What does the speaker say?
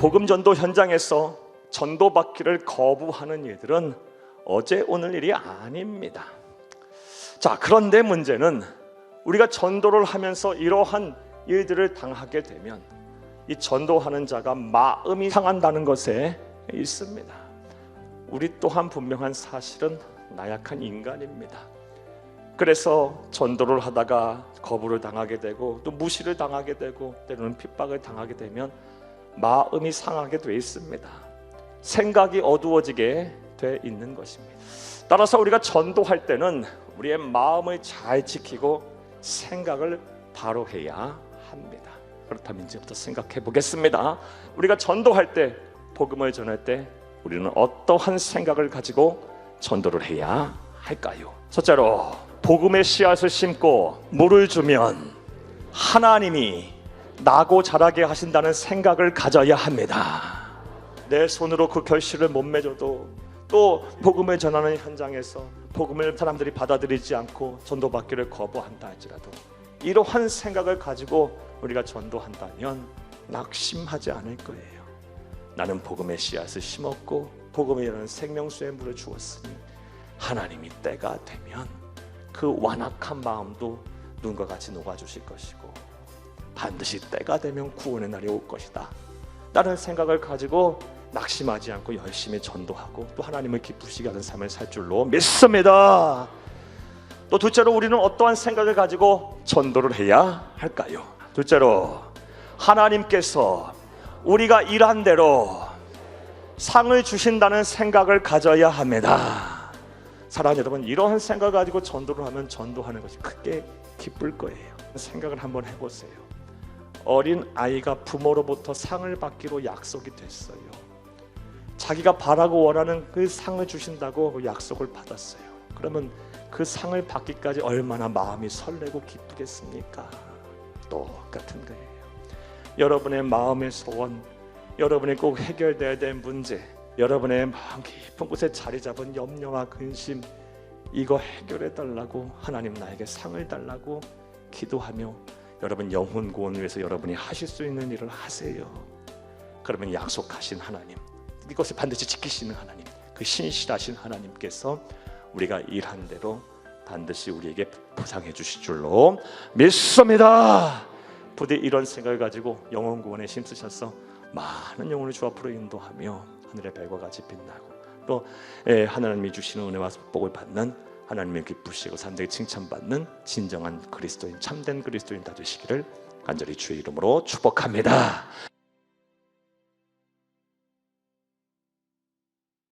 복음 전도 현장에서 전도 받기를 거부하는 이들은 어제 오늘 일이 아닙니다. 자, 그런데 문제는 우리가 전도를 하면서 이러한 일들을 당하게 되면 이 전도하는 자가 마음이 상한다는 것에 있습니다. 우리 또한 분명한 사실은 나약한 인간입니다. 그래서 전도를 하다가 거부를 당하게 되고 또 무시를 당하게 되고 때로는 핍박을 당하게 되면 마음이 상하게 돼 있습니다. 생각이 어두워지게 돼 있는 것입니다. 따라서 우리가 전도할 때는 우리의 마음을 잘 지키고 생각을 바로 해야 합니다. 그렇다면 이제부터 생각해 보겠습니다. 우리가 전도할 때 복음을 전할 때 우리는 어떠한 생각을 가지고 전도를 해야 할까요? 첫째로 복음의 씨앗을 심고 물을 주면 하나님이 나고 자라게 하신다는 생각을 가져야 합니다. 내 손으로 그 결실을 못 맺어도 또 복음을 전하는 현장에서 복음을 사람들이 받아들이지 않고 전도받기를 거부한다 할지라도 이러한 생각을 가지고 우리가 전도한다면 낙심하지 않을 거예요. 나는 복음의 씨앗을 심었고 복음이라는 생명수의 물을 주었으니 하나님이 때가 되면 그 완악한 마음도 눈과 같이 녹아주실 것이고 반드시 때가 되면 구원의 날이 올 것이다. 라는 생각을 가지고 낙심하지 않고 열심히 전도하고 또 하나님을 기쁘시게 하는 삶을 살 줄로 믿습니다. 또 둘째로 우리는 어떠한 생각을 가지고 전도를 해야 할까요? 둘째로 하나님께서 우리가 일한 대로 상을 주신다는 생각을 가져야 합니다. 사랑하는 여러분, 이러한 생각을 가지고 전도를 하면 전도하는 것이 크게 기쁠 거예요. 생각을 한번 해보세요. 어린 아이가 부모로부터 상을 받기로 약속이 됐어요. 자기가 바라고 원하는 그 상을 주신다고 그 약속을 받았어요. 그러면 그 상을 받기까지 얼마나 마음이 설레고 기쁘겠습니까? 똑같은 거예요. 여러분의 마음의 소원, 여러분이 꼭 해결돼야 될 문제, 여러분의 마음 깊은 곳에 자리 잡은 염려와 근심, 이거 해결해 달라고 하나님 나에게 상을 달라고 기도하며 여러분 영혼 구원을 위해서 여러분이 하실 수 있는 일을 하세요. 그러면 약속하신 하나님, 이것을 반드시 지키시는 하나님, 그 신실하신 하나님께서 우리가 일한 대로 반드시 우리에게 보상해 주실 줄로 믿습니다. 부디 이런 생각을 가지고 영혼 구원에 힘쓰셔서 많은 영혼을 주 앞으로 인도하며 하늘의 별과 같이 빛나고 또 예, 하나님이 주시는 은혜와 복을 받는 하나님의 기쁘시고 산들이 칭찬받는 진정한 그리스도인 참된 그리스도인 다 되시기를 간절히 주의 이름으로 축복합니다.